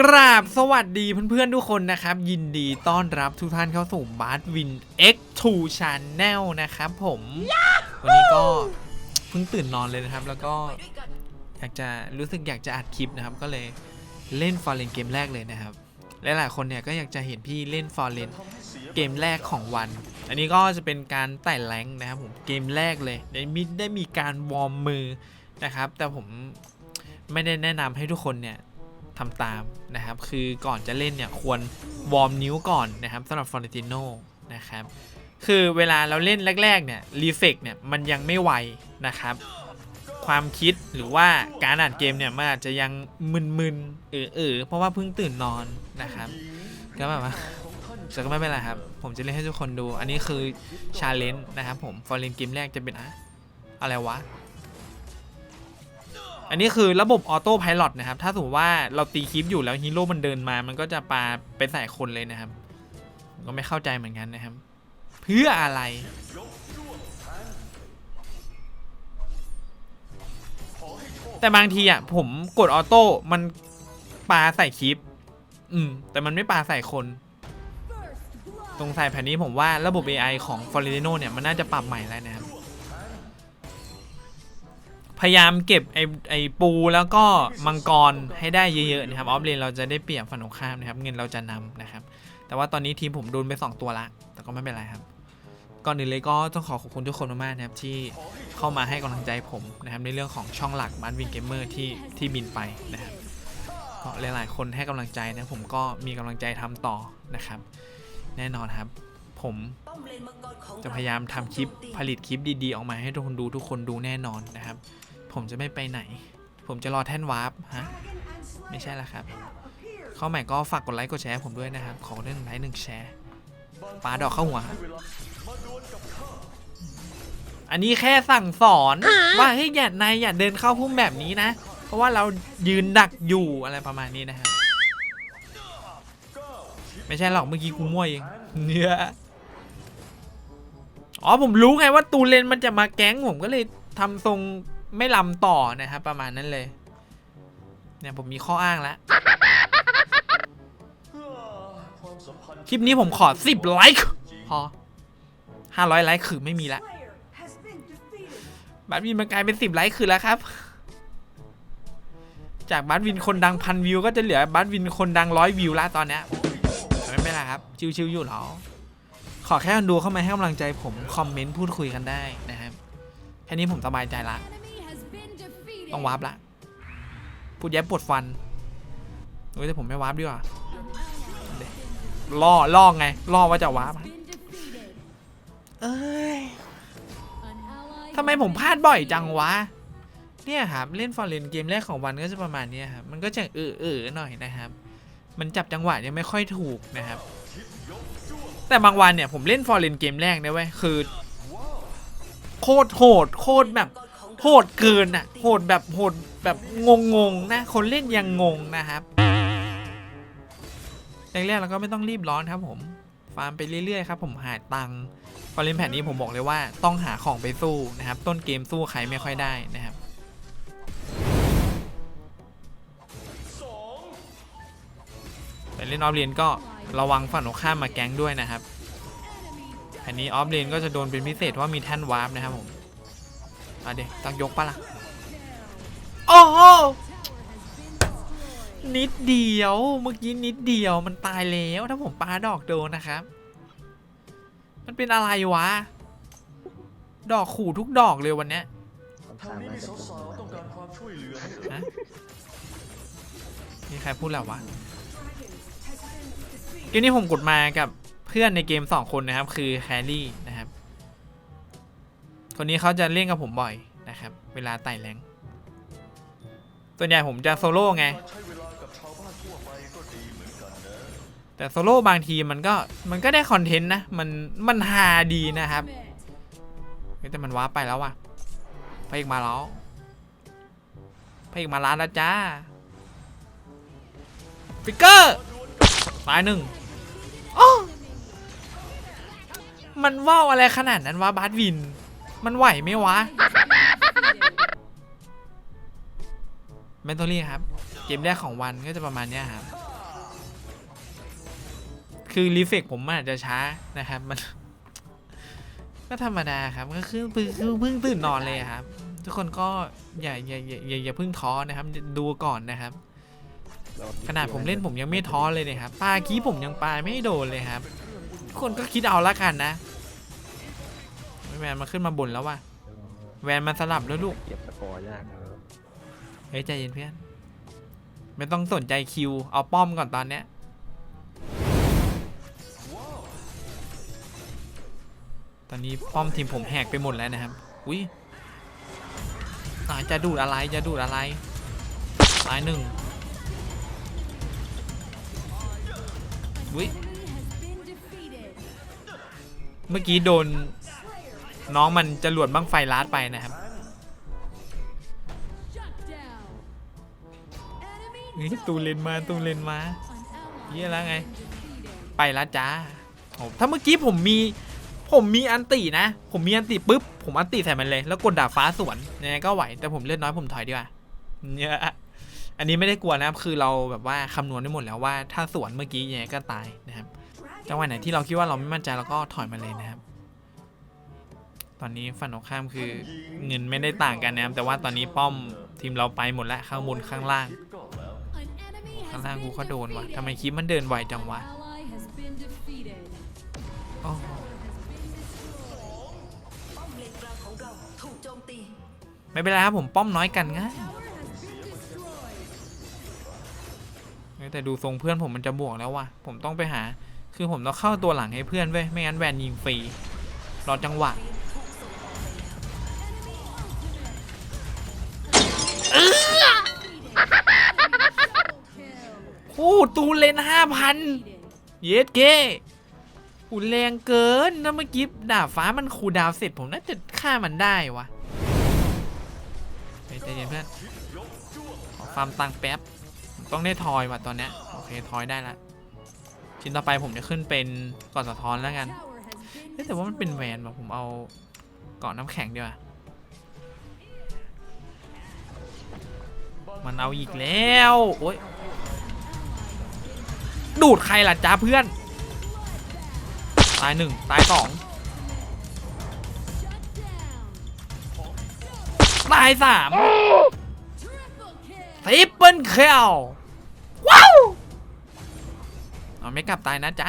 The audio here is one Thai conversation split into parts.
กราบสวัสดีเพื่อนๆทุกคนนะครับ ยินดีต้อนรับทุกท่านเข้าสู่บาร์วิน X2 Channel นะครับผม วันนี้ก็เพิ่งตื่นนอนเลยนะครับ แล้วก็อยากจะรู้สึกอยากจะอัดคลิปนะครับ ก็เลยเล่นฟอร์เรนเกมแรกเลยนะครับและหลายคนเนี่ยก็อยากจะเห็นพี่เล่นฟอร์เรนเกมแรกของวัน อันนี้ก็จะเป็นการไต่แรงนะครับผมเกมแรกเลยได้มีได้มีการวอร์มมือนะครับ แต่ผมไม่ได้แนะนำให้ทุกคนเนี่ย ทำตามนะครับ คือก่อนจะเล่นเนี่ยควรวอร์มนิ้วก่อนนะครับสำหรับฟอร์เรนติโนนะครับ คือเวลาเราเล่นแรก ๆ เนี่ยรีเฟกเนี่ยมันยังไม่ไวนะครับ ความคิดหรือว่าการอ่านเกมเนี่ยมันอาจจะยังมึนๆเออๆเพราะว่าเพิ่งตื่นนอนนะครับ ก็แบบว่าแต่ก็ไม่เป็นไรครับ ผมจะเล่นให้ทุกคนดู อันนี้คือชาเลนจ์นะครับผม ฟอร์เรนเกมแรกจะเป็นอะอะไรวะ อันนี้คือระบบออโต้พายロนะครับ ถ้าสมมติว่าเราตีคลิปอยู่แล้วฮีโร่มันเดินมา มันก็จะปาไปใส่คนเลยนะครับ ก็ไม่เข้าใจเหมือนกันนะครับ เพื่ออะไรแต่บางทีอะผมกดออโต้มันปาใส่คลิป อืม แต่มันไม่ปาใส่คน ตรงใสายแผ่นนี้ผมว่าระบบ AI ของ f o r e n t i n o เนี่ย มันน่าจะปรับใหม่แล้วนะครับ พยายามเก็บไอไอปูแล้วก็มังกรให้ได้เยอะๆนะครับออฟเลนเราจะได้เปรียบฝั่งตรงข้ามนะครับ เงินเราจะนำนะครับ แต่ว่าตอนนี้ทีมผมโดนไป 2 ตัวละ แต่ก็ไม่เป็นไรครับ ก่อนอื่นเลยก็ต้องขอขอบคุณทุกคนมากๆนะครับที่เข้ามาให้กำลังใจผมนะครับในเรื่องของช่องหลักมันวินเกมเมอร์ที่ที่บินไปนะครับก็หลายๆคนให้กำลังใจนะผมก็มีกำลังใจทำต่อนะครับ แน่นอนครับ ผมจะพยายามทำคลิปผลิตคลิปดีๆ ออกมาให้ทุกคนดูทุกคนดูแน่นอนนะครับ ผมจะไม่ไปไหน ผมจะรอแท่นวาร์ปฮะ ไม่ใช่ละครับ เข้าใหม่ก็ฝากกดไลค์กดแชร์ผมด้วยนะครับ ขอหนึ่งไลค์หนึ่งแชร์ปาดอกเข้าหัว อันนี้แค่สั่งสอนว่าเฮ้ยอย่านายอย่าเดินเข้าพุ่มแบบนี้นะ เพราะว่าเรายืนดักอยู่อะไรประมาณนี้นะครับไม่ใช่หรอกเมื่อกี้กูมั่วเองเนื้ออ๋อผมรู้ไงว่าตูเลนมันจะมาแก๊งผมก็เลยทำทรง ไม่ลำต่อนะครับประมาณนั้นเลย เนี่ยผมมีข้ออ้างแล้ว คลิปนี้ผมขอ 10 ไลค์พอ 500 ไลค์คือไม่มีละบัตวินมันกลายเป็น 10 ไลค์คือแล้วครับ จากบัตวินคนดังพันวิว ก็จะเหลือบัตวินคนดังร้อยวิวละตอนเนี้ยแต่ไม่เป็นไรครับ ชิวๆอยู่หรอขอแค่คนดูเข้ามาให้กำลังใจผม คอมเมนต์พูดคุยกันได้นะครับ แค่นี้ผมสบายใจละ ต้องวาร์ปละพูดแย้มปวดฟันเฮ้ยแต่ผมไม่วาร์ปดีกว่าล่อล่อไงล่อว่าจะวาร์ปเอ้ยทำไมผมพลาดบ่อยจังวะ เนี่ยครับเล่นฟอร์เรนเกมแรกของวันก็จะประมาณนี้ครับ มันก็จะเออเออหน่อยนะครับ มันจับจังหวะยังไม่ค่อยถูกนะครับ แต่บางวันเนี่ยผมเล่นฟอร์เรนเกมแรกเนี่ยเว้ยคือ โคตรโหดโคตรแบบ โหดเกินอะโหดแบบโหดแบบงงๆนะคนเล่นยังงงนะครับแรกๆเราก็ไม่ต้องรีบร้อนครับผมฟาร์มไปเรื่อยๆครับผมหาตังค์พอเล่นแผ่นนี้ผมบอกเลยว่าต้องหาของไปสู้นะครับ ต้นเกมสู้ใครไม่ค่อยได้นะครับแต่เล่นออฟเลนก็ระวังฝั่งตรงข้ามมาแก๊งด้วยนะครับแผ่นนี้ออฟเลนก็จะโดนเป็นพิเศษว่ามีแท่นวาร์ปนะครับผม มาเด็กต้องยกปะล่ะ โอ้โห นิดเดียว เมื่อกี้นิดเดียวมันตายแล้วถ้าผมปาดอกโดนนะครับ มันเป็นอะไรวะ ดอกขู่ทุกดอกเลยวันเนี้ยทางนี้มีสาวๆต้องการความช่วยเหลือให้เอ่ยฮะมีใครพูดแล้ววะเกมนี้ผมกดมากับเพื่อนในเกม 2 คนนะครับ คือแคลรี่นะ ครับคนนี้เขาจะเล่นกับผมบ่อยนะครับ เวลาไต่แรงส่วนใหญ่ผมจะโซโล่ไง แต่โซโล่บางทีมันก็มันก็ได้คอนเทนต์นะ มันมันฮาดีนะครับแต่มันว้าไปแล้วว่ะพระเอกมาแล้วพระเอกมาล้านแล้วจ้าฟิกเกอร์ตายหนึ่งโอ้มันว่าวอะไรขนาดนั้นวะบาสวิน มันไหวไหมวะเมนทอรี่ครับ เกมแรกของวันก็จะประมาณนี้ครับ คือรีเฟกผมอาจจะช้านะครับ มัน ก็ธรรมดาครับ ก็คือเพิ่งคือเพิ่งตื่นนอนเลยครับ ทุกคนก็อย่าอย่าอย่าอย่าอย่าเพิ่งท้อนะครับ ดูก่อนนะครับ ขนาดผมเล่นผมยังไม่ท้อเลยนะครับปลากี้ผมยังปลาไม่โดนเลยครับ ทุกคนก็คิดเอาละกันนะ แวนมาขึ้นมาบนแล้วว่ะแวนมันสลับแล้วลูกเก็บสกอร์ยากนะเฮ้ยใจเย็นเพื่อน ไม่ต้องสนใจคิว เอาป้อมก่อนตอนเนี้ยตอนนี้ป้อมทีมผมแหกไปหมดแล้วนะครับ อุ้ยตายจะดูดอะไรจะดูดอะไรตายหนึ่งอุ้ยเมื่อกี้โดน น้องมันจะหลวดบ้างไฟลาดไปนะครับนี่ตูเลนมาตูเลนมาเยี่ยแล้วไง ไปล้วจ้าโอ้ถ้าเมื่อกี้ผมมีผมมีอันตินะ ผมมีอันติปุ๊บ ผมอันติใส่มันเลย แล้วกดดาบฟ้าสวนยังไงก็ไหว แต่ผมเลือดน้อยผมถอยดีกว่าเนี่ยอันนี้ไม่ได้กลัวนะครับ คือเราแบบว่าคำนวณได้หมดแล้วว่าถ้าสวนเมื่อกี้ยังไงก็ตายนะครับ จังหวะไหนที่เราคิดว่าเราไม่มั่นใจเราก็ถอยมาเลยนะครับ ตอนนี้ฝั่งตรงข้ามคือเงินไม่ได้ต่างกันนะครับแต่ว่าตอนนี้ป้อมทีมเราไปหมดแล้วข้างบนข้างล่าง ข้างล่างกูก็โดนว่ะทำไมคลิปมันเดินไวจังวะโอ้โหป้อมเลนกลางของเราถูกโจมตีไม่เป็นไรครับผมป้อมน้อยกันง่ายแต่ดูทรงเพื่อนผมมันจะบวกแล้วว่ะ ผมต้องไปหา คือผมต้องเข้าตัวหลังให้เพื่อนเว้ย ไม่งั้นแวนยิงฟรี รอจังหวะ ห้าพันเยสเก้อุยแรงเกินนะเมื่อกี้ดาบฟ้ามันคูดาวเสร็จผมน่าจะฆ่ามันได้วะใจเย็นเพื่อนขอฟาร์มตังแป๊บ ต้องได้ทอยว่ะตอนเนี้ยโอเคทอยได้ละชิ้นต่อไปผมจะขึ้นเป็นก่อนสะท้อนแล้วกันเฮ้แต่ว่ามันเป็นแวนว่ะผมเอาเกาะน้ำแข็งดีกว่ามันเอาอีกแล้ว โอ๊ย ดูดใครล่ะจ้าเพื่อน ตายหนึ่งตายสองตายสามทริปเปิลเคลว้าวเอาไม่กลับตายนะจ๊ะ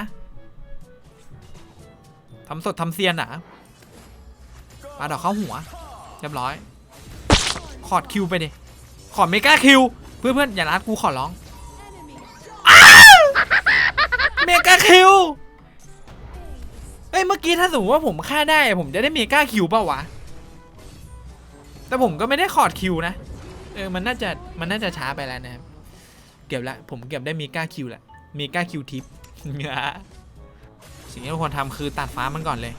ทำสดทำเซียนอะปาดอกเข้าหัว เรียบร้อย ขอดคิวไปดิ ขอดเมกาคิว เพื่อนเพื่อนๆอย่ารัดกูขอร้อง มกาคิวเอ้ยเมื่อกี้ถ้าสมมติว่าผมฆ่าได้อะผมจะได้เมกาคิวเปล่าวะ แต่ผมก็ไม่ได้ขอดคิวนะ เออมันน่าจะมันน่าจะช้าไปแล้วนะครับ เก็บละผมเก็บได้เมกาคิวแหละเมกาคิวทิปสิ่งที่เราควรทำคือตัดฟ้ามันก่อนเลย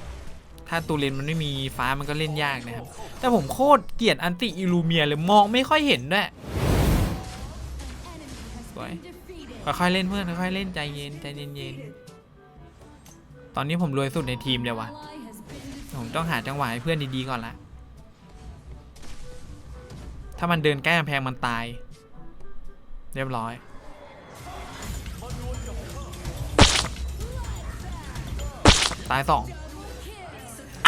ถ้าตูเลนมันไม่มีฟ้ามันก็เล่นยากนะครับ แต่ผมโคตรเกลียดอันติอิลูเมียเลยมองไม่ค่อยเห็นด้วยสวย ค่อยๆเล่นเพื่อนค่อยๆเล่นใจเย็นใจเย็นๆตอนนี้ผมรวยสุดในทีมเลยวะผมต้องหาจังหวะให้เพื่อนดีๆก่อนละถ้ามันเดินใกล้กำแพงมันตาย เรียบร้อย ตายสอง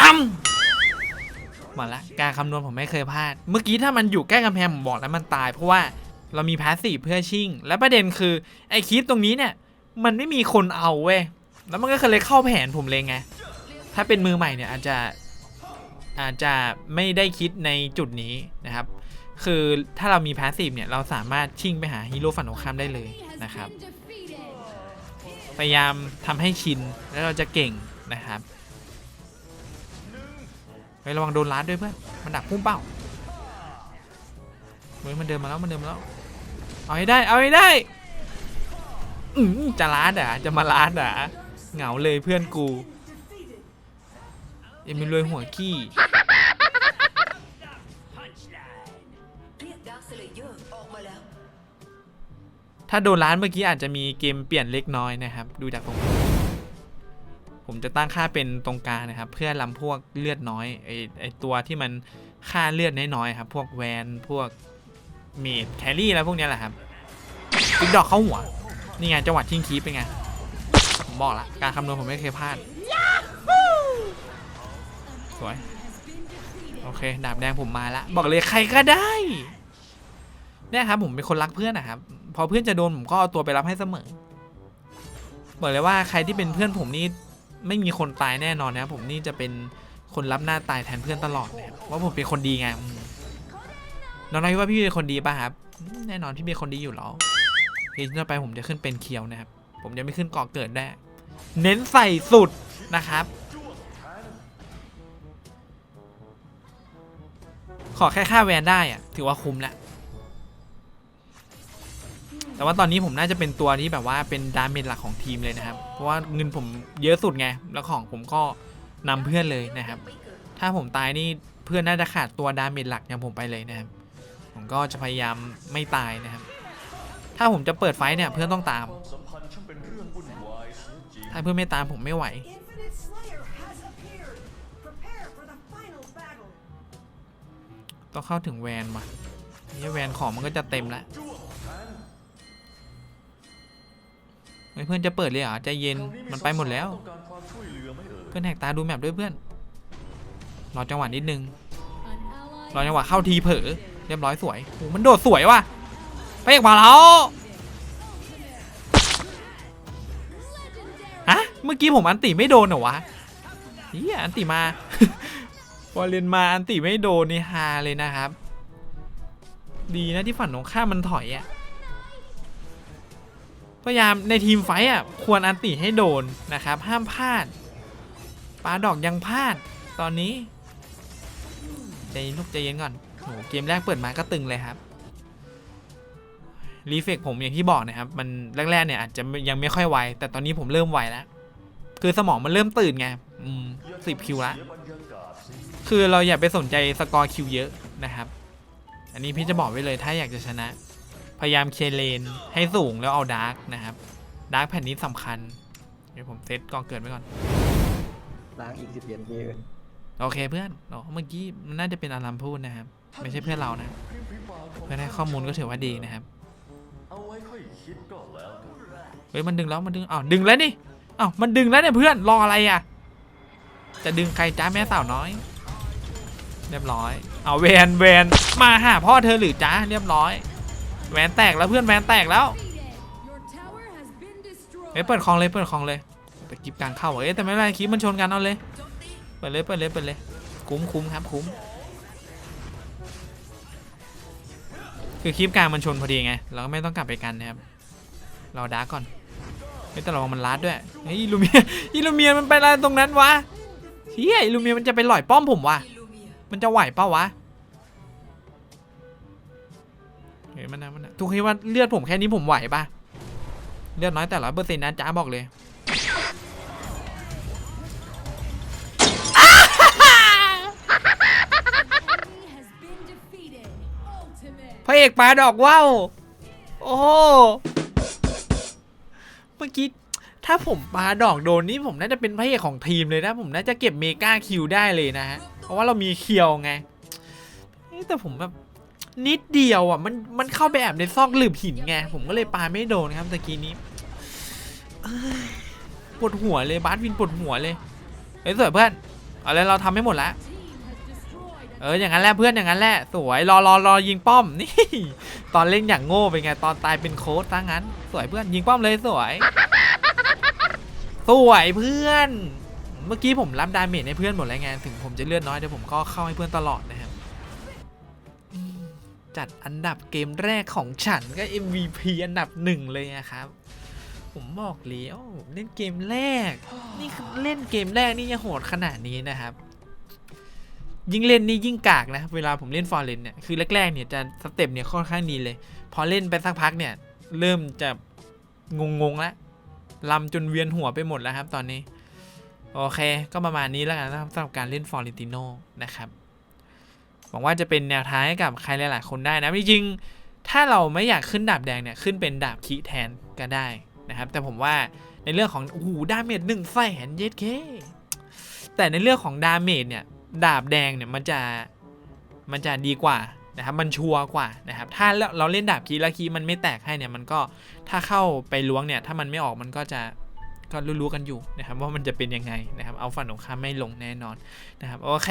อ้ำมาละการคำนวณผมไม่เคยพลาด เมื่อกี้ถ้ามันอยู่ใกล้กำแพงผมบอกแล้วมันตายเพราะว่า เรามีพาสซีฟเพื่อชิ่ง และประเด็นคือไอคลิปตรงนี้เนี่ย มันไม่มีคนเอาเว้ย แล้วมันก็เลยเข้าแผนผมเลยไง ถ้าเป็นมือใหม่เนี่ยอาจจะอาจจะไม่ได้คิดในจุดนี้นะครับ คือถ้าเรามีพาสซีฟเนี่ย เราสามารถชิ่งไปหาฮีโร่ฝั่งตรงข้ามได้เลยนะครับ พยายามทำให้ชิน แล้วเราจะเก่งนะครับเฮ้ยระวังโดนลัดด้วยเพื่อน มันดักพุ่งเป้าเฮ้ยมันเดินมาแล้ว มันเดินมาแล้ว เอาให้ได้ เอาให้ได้อืจะล้าด่าจะมาล้าด่าเหงาเลยเพื่อนกูเอ็มเป็นรวยหัวขี้ถ้าโดนล้านเมื่อกี้อาจจะมีเกมเปลี่ยนเล็กน้อยนะครับ ดูจากตรงผมจะตั้งค่าเป็นตรงกลางนะครับ เพื่อลำพวกเลือดน้อยไอไอตัวที่มันค่าเลือดน้อยๆครับ พวกแวนพวก เมดแครี่แล้วพวกนี้แหละครับติ๊กดอกเข้าหัว นี่ไงจังหวะทิ้งคีปเป็นไง ผมบอกละการคำนวณผมไม่เคยพลาด สวย โอเค ดาบแดงผมมาละ บอกเลยใครก็ได้ เนี่ยครับผมเป็นคนรักเพื่อนนะครับ พอเพื่อนจะโดนผมก็เอาตัวไปรับให้เสมอ บอกเลยว่าใครที่เป็นเพื่อนผมนี่ไม่มีคนตายแน่นอนนะครับผมนี่จะเป็นคนรับหน้าตายแทนเพื่อนตลอดนะครับว่าผมเป็นคนดีไง น้องๆคิดว่าพี่เป็นคนดีป่ะครับ แน่นอนพี่เป็นคนดีอยู่แล้วทีนี้ต่อไปผมจะขึ้นเป็นเคียวนะครับ ผมจะไม่ขึ้นก่อเกิดได้ เน้นใส่สุดนะครับ ขอแค่ค่าแวนได้อะถือว่าคุ้มละแต่ว่าตอนนี้ผมน่าจะเป็นตัวที่แบบว่าเป็นดาเมจหลักของทีมเลยนะครับ เพราะว่าเงินผมเยอะสุดไง แล้วของผมก็นำเพื่อนเลยนะครับ ถ้าผมตายนี่เพื่อนน่าจะขาดตัวดาเมจหลักอย่างผมไปเลยนะครับ ผมก็จะพยายามไม่ตายนะครับ ถ้าผมจะเปิดไฟเนี่ยเพื่อนต้องตาม ถ้าเพื่อนไม่ตามผมไม่ไหว ต้องเข้าถึงแวนมานี่แวนของมันก็จะเต็มแล้วเพื่อนจะเปิดเลยเหรอใจเย็นมันไปหมดแล้ว เพื่อนแหกตาดูแมปด้วยเพื่อนรอจังหวะนิดนึงรอจังหวะเข้าทีเผลอ เรียบร้อยสวยโอ้มันโดดสวยว่ะไปอีกมาแล้วฮะเมื่อกี้ผมอันติไม่โดนเหรอวะเฮียอันติมาวอลเลนมาอันติไม่โดนนี่ฮาเลยนะครับ ดีนะที่ฝันของข้ามันถอยอะ่ะพยายามในทีมไฟอะควรอันติให้โดนนะครับ ห้ามพลาดปลาดอกยังพลาดตอนนี้ใจลูกใจเย็นก่อน โหเกมแรกเปิดมาก็ตึงเลยครับรีเฟกผมอย่างที่บอกนะครับ มันแรกๆเนี่ยอาจจะยังไม่ค่อยไว แต่ตอนนี้ผมเริ่มไวแล้ว คือสมองมันเริ่มตื่นไงอืมสิบคิวละ คือเราอย่าไปสนใจสกอร์คิวเยอะนะครับ อันนี้พี่จะบอกไว้เลยถ้าอยากจะชนะ พยายามเคลียร์เลนให้สูงแล้วเอาดาร์กนะครับ ดาร์กแผ่นนี้สำคัญ เดี๋ยวผมเซตกองเกิดไว้ก่อนล้างอีกสิบเหรียญเอิญ โอเคเพื่อนอ๋อเมื่อกี้มันน่าจะเป็นอารัมพูดนะครับ ไม่ใช่เพื่อนเรานะ เพื่อนให้ข้อมูลก็ถือว่าดีนะครับเฮ้ยมันดึงแล้วมันดึงอ้าวดึงแล้วนี่อ้าวมันดึงแล้วเนี่ยเพื่อนรออะไรอะ จะดึงใครจ้าแม่สาวน้อย เรียบร้อย เอาแวนแวนมาหาพ่อเธอหรือจ้าเรียบร้อยแวนแตกแล้วเพื่อนแวนแตกแล้วเฮ้ยเปิดคลองเลยเปิดคลองเลยแต่กิบกลางเข้าเอ้ยแต่ไม่เป็นไรคลิปมันชนกันเอาเลย ปิดเลยเปิดเลยเปิดเลยคุ้มคุ้มครับคุ้ม คือคลิปกลางมันชนพอดีไง เราก็ไม่ต้องกลับไปกันนะครับ เราดาร์กก่อนเฮ้ยแต่ระวังมันลัดด้วยเฮ้ยอิลูเมียอิลูเมียมันไปอะไรตรงนั้นวะเฮียอิลูเมียมันจะไปหล่อยป้อมผมวะมันจะไหวเปล่าวะเฮ้ยมันนะมันนะทุกทีว่าเลือดผมแค่นี้ผมไหวปะเลือดน้อยแต่ร้อยเปอร์เซ็นต์นะจ้าบอกเลย พระเอกปลาดอกว่าวโอ้เมื่อกี้ถ้าผมปลาดอกโดนนี่ผมน่าจะเป็นพระเอกของทีมเลยนะ ผมน่าจะเก็บเมกาคิวได้เลยนะฮะ เพราะว่าเรามีเคียวไง แต่ผมแบบนิดเดียวอะ มันมันเข้าไปแอบในซอกหลืบหินไง ผมก็เลยปาไม่โดนครับตะกี้นี้ปวดหัวเลยบาสวินปวดหัวเลยเฮ้ยสวยเพื่อน เอาเลยเราทำให้หมดแล้ว อออย่างนั้นแหละเพื่อนอย่างนั้นแหละสวยรอรอรอยิงป้อมนี่ ตอนเล่นอย่างโง่เป็นไงตอนตายเป็นโค้ดซะงั้น สวยเพื่อนยิงป้อมเลยสวย สวยเพื่อน เมื่อกี้ผมรับดาเมจให้เพื่อนหมดแล้วไงถึงผมจะเลือดน้อยแต่ผมก็เข้าให้เพื่อนตลอดนะครับจัดอันดับเกมแรกของฉันก็ MVP อันดับหนึ่งเลยนะครับผมบอกแล้วผมเล่นเกมแรก นี่คือเล่นเกมแรกนี่ยังโหดขนาดนี้นะครับ ยิ่งเล่นนี่ยิ่งกากนะ เวลาผมเล่นฟอร์เรนเนี่ย คือแรกๆเนี่ยจะสเต็ปเนี่ยค่อนข้างดีเลย พอเล่นไปสักพักเนี่ย เริ่มจะงงๆแล้วลำจนเวียนหัวไปหมดแล้วครับตอนนี้ โอเค ก็ประมาณนี้แล้วกันสำหรับการเล่นฟอร์เรนติโนนะครับ หวังว่าจะเป็นแนวทางให้กับใครหลายๆ คนได้นะจริงๆถ้าเราไม่อยากขึ้นดาบแดงเนี่ยขึ้นเป็นดาบคีแทนก็ได้นะครับ แต่ผมว่าในเรื่องของโอ้โหดาเมจหนึ่งแสนเย็ดเคแต่ในเรื่องของดาเมจเนี่ย ดาบแดงเนี่ยมันจะมันจะดีกว่านะครับมันชัวร์กว่านะครับถ้าเราเราเล่นดาบคีแล้วคีมันไม่แตกให้เนี่ยมันก็ถ้าเข้าไปล้วงเนี่ยถ้ามันไม่ออกมันก็จะก็รู้ๆกันอยู่นะครับว่ามันจะเป็นยังไงนะครับเอาฝันของข้าไม่ลงแน่นอนนะครับโอเค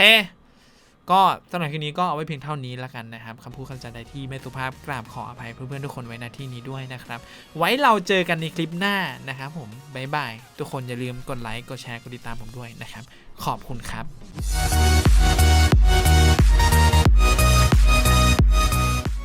ก็สำหรับคลิปนี้ก็เอาไว้เพียงเท่านี้แล้วกันนะครับคำพูดคำจาใดที่ไม่สุภาพกราบขออภัยเพื่อนๆทุกคนไว้ณที่นี้ด้วยนะครับ ไว้เราเจอกันในคลิปหน้านะครับผมบ๊ายบายทุกคนอย่าลืมกดไลค์กดแชร์กดติดตามผมด้วยนะครับ ขอบคุณครับ